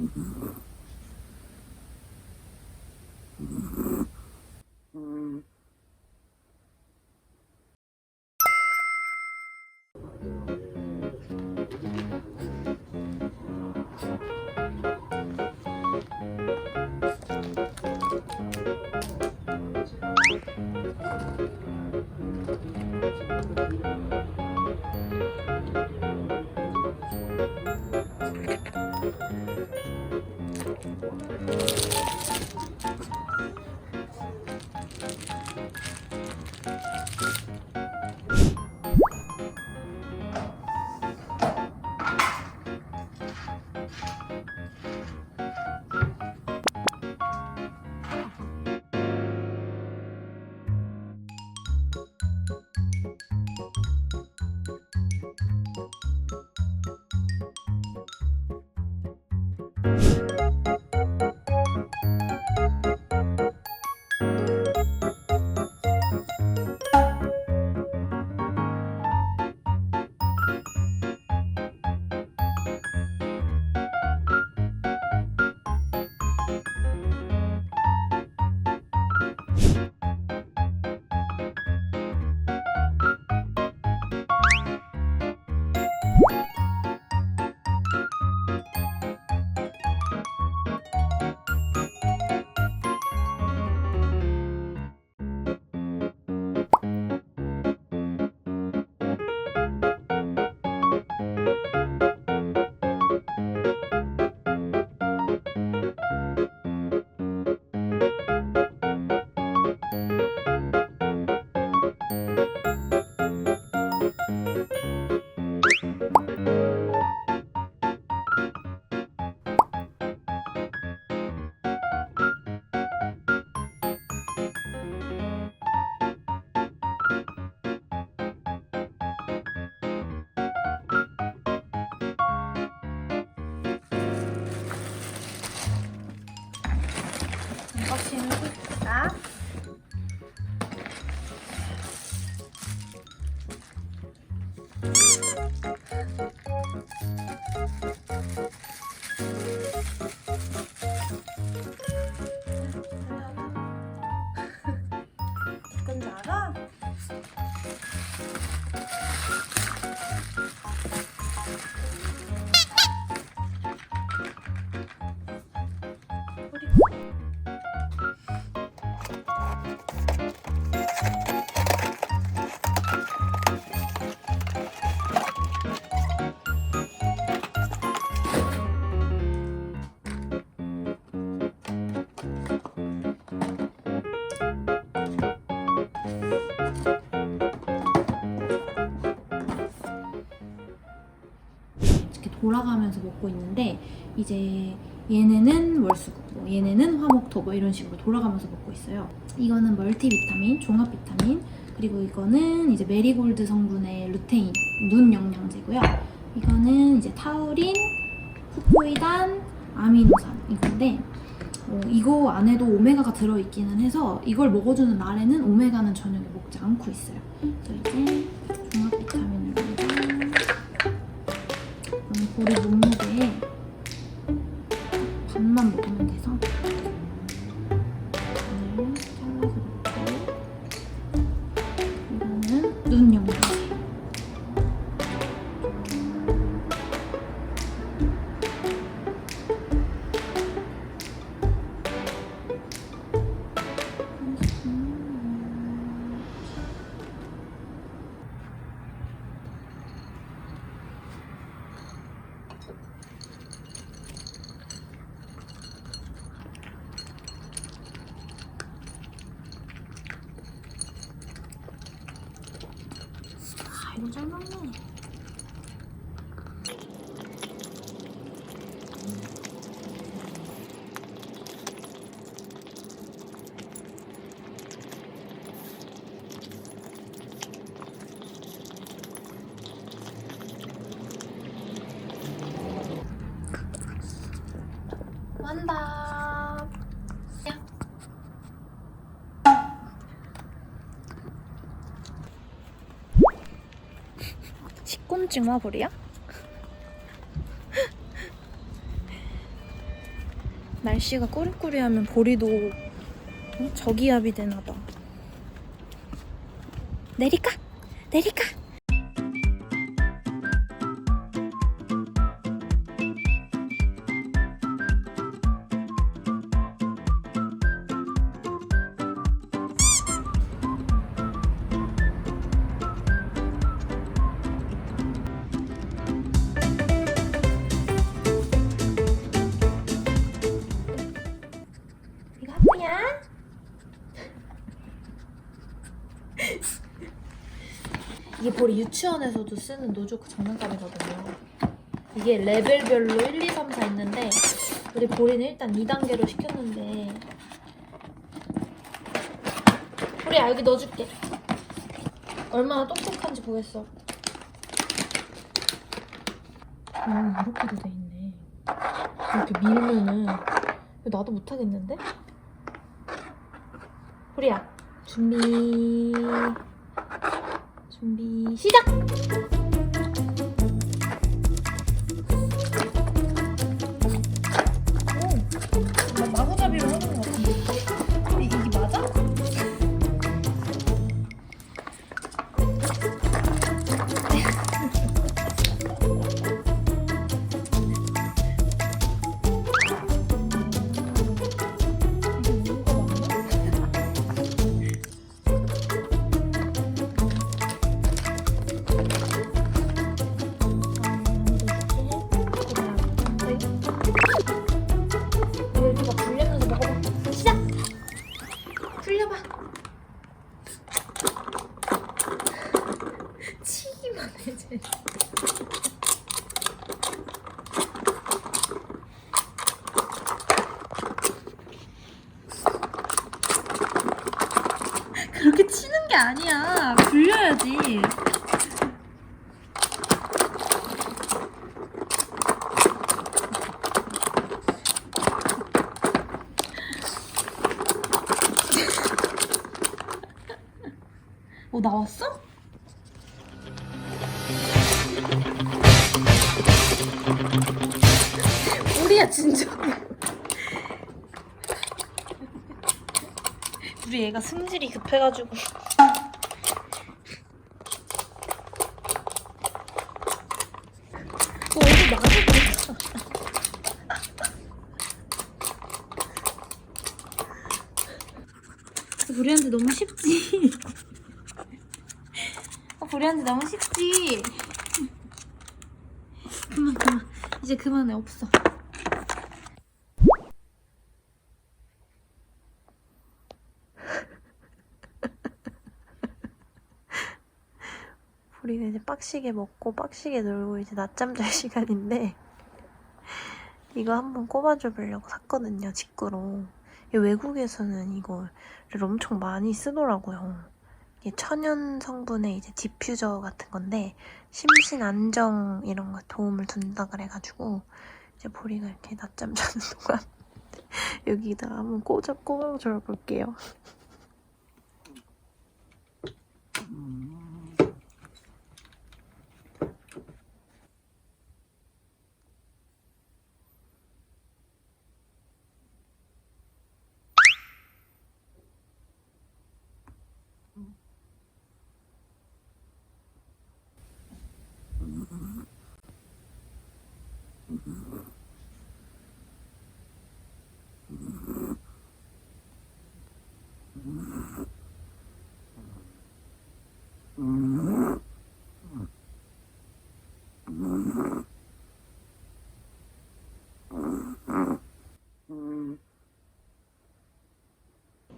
Mm-hmm. 돌아가면서 먹고 있는데 이제 얘네는 월수구, 뭐 얘네는 화목토 뭐 이런 식으로 돌아가면서 먹고 있어요. 이거는 멀티비타민, 종합 비타민, 그리고 이거는 이제 메리골드 성분의 루테인, 눈 영양제고요. 이거는 이제 타우린, 후코이단, 아미노산 이건데 어, 이거 안에도 오메가가 들어있기는 해서 이걸 먹어주는 날에는 오메가는 저녁에 먹지 않고 있어요. 그래서 이제 종합 보리 몸무게에 아 이거 잘 먹네 완다 식곤증 와버리야? 날씨가 꾸리꾸리하면 보리도 어? 저기압이 되나봐. 내릴까? 내릴까? 보리 유치원에서도 쓰는 노조크 장난감이거든요. 이게 레벨별로 1, 2, 3, 4 있는데 우리 보리는 일단 2단계로 시켰는데 보리야 여기 넣어줄게. 얼마나 똑똑한지 보겠어. 음 이렇게도 돼 있네. 이렇게 밀면은 나도 못하겠는데? 보리야 준비 준비 시작! 그렇게 치는 게 아니야. 불려야지. 어, 나왔어? 야 진짜. 우리 얘가 승질이 급해가지고. 어, 어디 나도 우리한테 너무 쉽지. 어, 우리한테 너무 쉽지. 그만 그만. 이제 그만해 없어. 우리가 이제 빡시게 먹고 빡시게 놀고 이제 낮잠 잘 시간인데 이거 한번 꼽아줘 보려고 샀거든요 직구로. 이 외국에서는 이거를 엄청 많이 쓰더라고요. 이게 천연 성분의 이제 디퓨저 같은 건데 심신 안정 이런 거 도움을 준다 그래가지고 이제 보리가 이렇게 낮잠 자는 동안 여기다가 한번 꽂아 꼽아줘 볼게요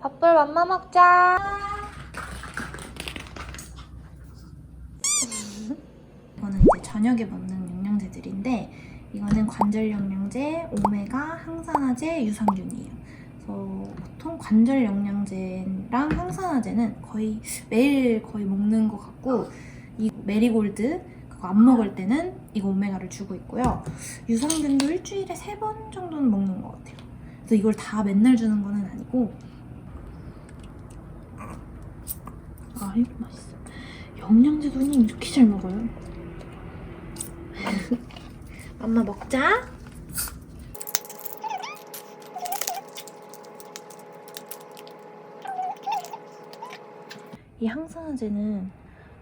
밥불 맘마 먹자 이거는 이제 저녁에 먹는 영양제들인데 이거는 관절 영양제, 오메가, 항산화제, 유산균이에요. 그래서 보통 관절 영양제랑 항산화제는 거의 매일 거의 먹는 것 같고 이 메리골드 그거 안 먹을 때는 이거 오메가를 주고 있고요. 유산균도 일주일에 세 번 정도는 먹는 것 같아요. 그래서 이걸 다 맨날 주는 거는 아니고 아이고 맛있어. 영양제 누님 이렇게 잘 먹어요? 엄마 먹자. 이 항산화제는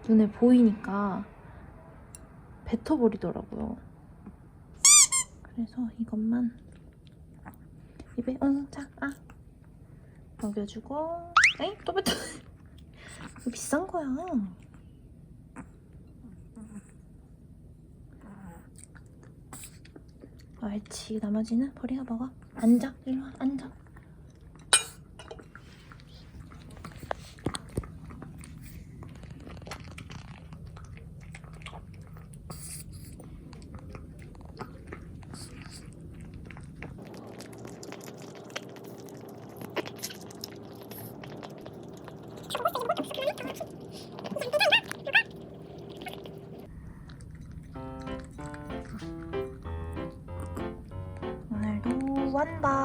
눈에 보이니까 뱉어버리더라고요. 그래서 이것만 입에 응자 아. 먹여주고 에이 또 뱉어. 이거 비싼 거야. 옳지. 나머지는 버리가 먹어. 앉아. 일로 와. 앉아 완밥